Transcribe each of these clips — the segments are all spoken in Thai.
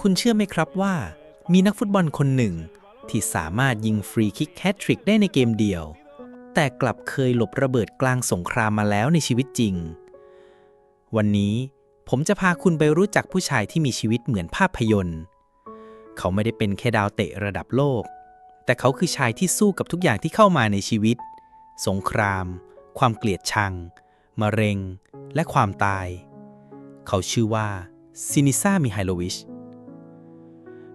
คุณเชื่อไหมครับว่า มีนักฟุตบอลคนหนึ่ง ที่สามารถยิงฟรีคิกแฮตทริกได้ในเกมเดียว แต่กลับเคยหลบระเบิดกลางสงครามมาแล้วในชีวิตจริง วันนี้ผมจะพาคุณไปรู้จักผู้ชายที่มีชีวิตเหมือนภาพยนตร์ เขาไม่ได้เป็นแค่ดาวเตะระดับโลก แต่เขาคือชายที่สู้กับทุกอย่างที่เข้ามาในชีวิต สงคราม ความเกลียดชัง มะเร็ง และความตาย เขาชื่อว่าซินิซามิไฮโลวิช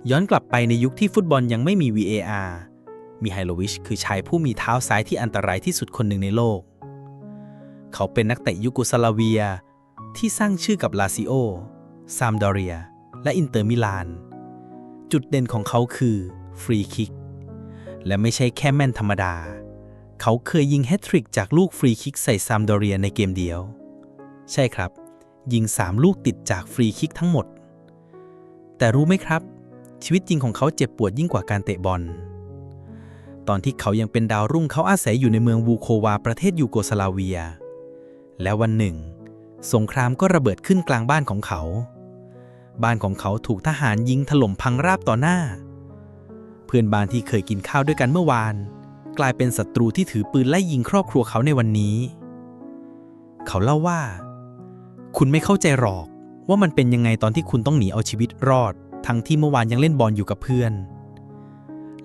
ย้อนกลับไปในยุคที่ฟุตบอลยังไม่มี VAR มิไฮโลวิชคือชายผู้มีเท้าซ้ายที่อันตรายที่สุดคนหนึ่งในโลก เขาเป็นนักเตะยูโกสลาเวีย ที่สร้างชื่อกับลาซิโอ ซามดอเรีย และอินเตอร์มิลาน จุดเด่นของเขาคือฟรีคิก และไม่ใช่แค่แม่นธรรมดา เขาเคยยิงแฮตทริกจากลูกฟรีคิกใส่ซามดอเรียในเกมเดียว ใช่ครับ ยิง 3 ลูกติดจากฟรีคิกทั้งหมด แต่รู้ไหมครับ ชีวิตจริงของเขาเจ็บปวดยิ่งกว่าการเตะบอล ตอนที่เขายังเป็นดาวรุ่งเขาอาศัยอยู่ในเมืองวูโควาประเทศยูโกสลาเวีย และวันหนึ่ง สงครามก็ระเบิดขึ้นกลางบ้านของเขา บ้านของเขาถูกทหารยิงถล่มพังราบต่อหน้า เพื่อนบ้านที่เคยกินข้าวด้วยกันเมื่อวาน กลายเป็นศัตรูที่ถือปืนไล่ยิงครอบครัวเขาในวันนี้ เขาเล่าว่า คุณไม่เข้าใจหรอกว่ามันเป็นยังไงตอนที่คุณต้องหนีเอาชีวิตรอด ทั้งที่เมื่อวานยังเล่นบอลอยู่กับเพื่อน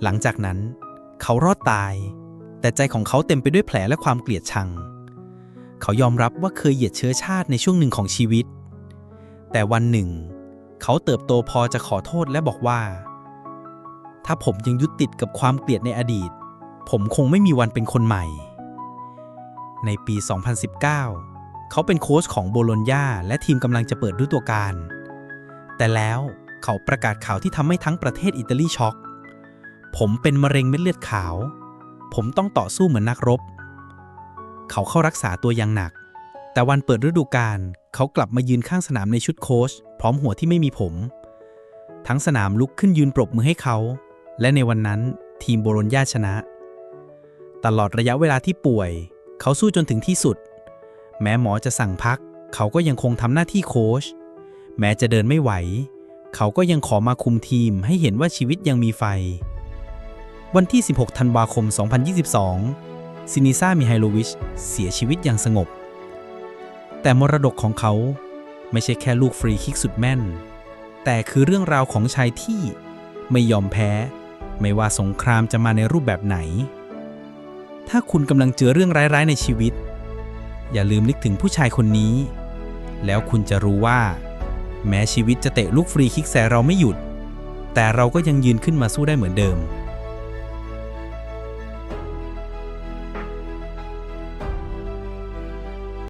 หลังจากนั้น เขารอดตาย แต่ใจของเขาเต็มไปด้วยแผลและความเกลียดชัง เขายอมรับว่าเคยเหยียดเชื้อชาติในช่วงหนึ่งของชีวิต แต่วันหนึ่ง เขาเติบโตพอจะขอโทษและบอกว่า ถ้าผมยังยึดติดกับความเกลียดในอดีต ผมคงไม่มีวันเป็นคนใหม่ ในปี 2019 เขาเป็นโค้ชของโบโลญญาและทีมกำลังจะเปิดฤดูกาลแต่แล้ว เขาประกาศข่าวที่ทำให้ทั้งประเทศอิตาลีช็อก ผมเป็นมะเร็งเม็ดเลือดขาว ผมต้องต่อสู้เหมือนนักรบ เขาเข้ารักษาตัวอย่างหนัก แต่วันเปิดฤดูกาลเขากลับมายืนข้างสนามในชุดโค้ชพร้อมหัวที่ไม่มีผม ทั้งสนามลุกขึ้นยืนปรบมือให้เขา และในวันนั้นทีมโบโลญญาชนะ ตลอดระยะเวลาที่ป่วย เขาสู้จนถึงที่สุด แม้หมอจะสั่งพัก เขาก็ยังคงทำหน้าที่โค้ชแม้จะเดินไม่ไหว เขาก็ยังขอมาคุมทีมให้เห็นว่าชีวิตยังมีไฟ วันที่ 16 ธันวาคม 2022 ซินิซามิไฮโลวิชเสียชีวิตอย่างสงบ แต่มรดกของเขาไม่ใช่แค่ลูกฟรีคิกสุดแม่น แต่คือเรื่องราวของชายที่ไม่ยอมแพ้ ไม่ว่าสงครามจะมาในรูปแบบไหน ถ้าคุณกำลังเจอเรื่องร้ายๆในชีวิต อย่าลืมนึกถึงผู้ชายคนนี้ แล้วคุณจะรู้ว่า แม้ชีวิตจะเตะลูกฟรีคิกแสเราไม่หยุด แต่เราก็ยังยืนขึ้นมาสู้ได้เหมือนเดิม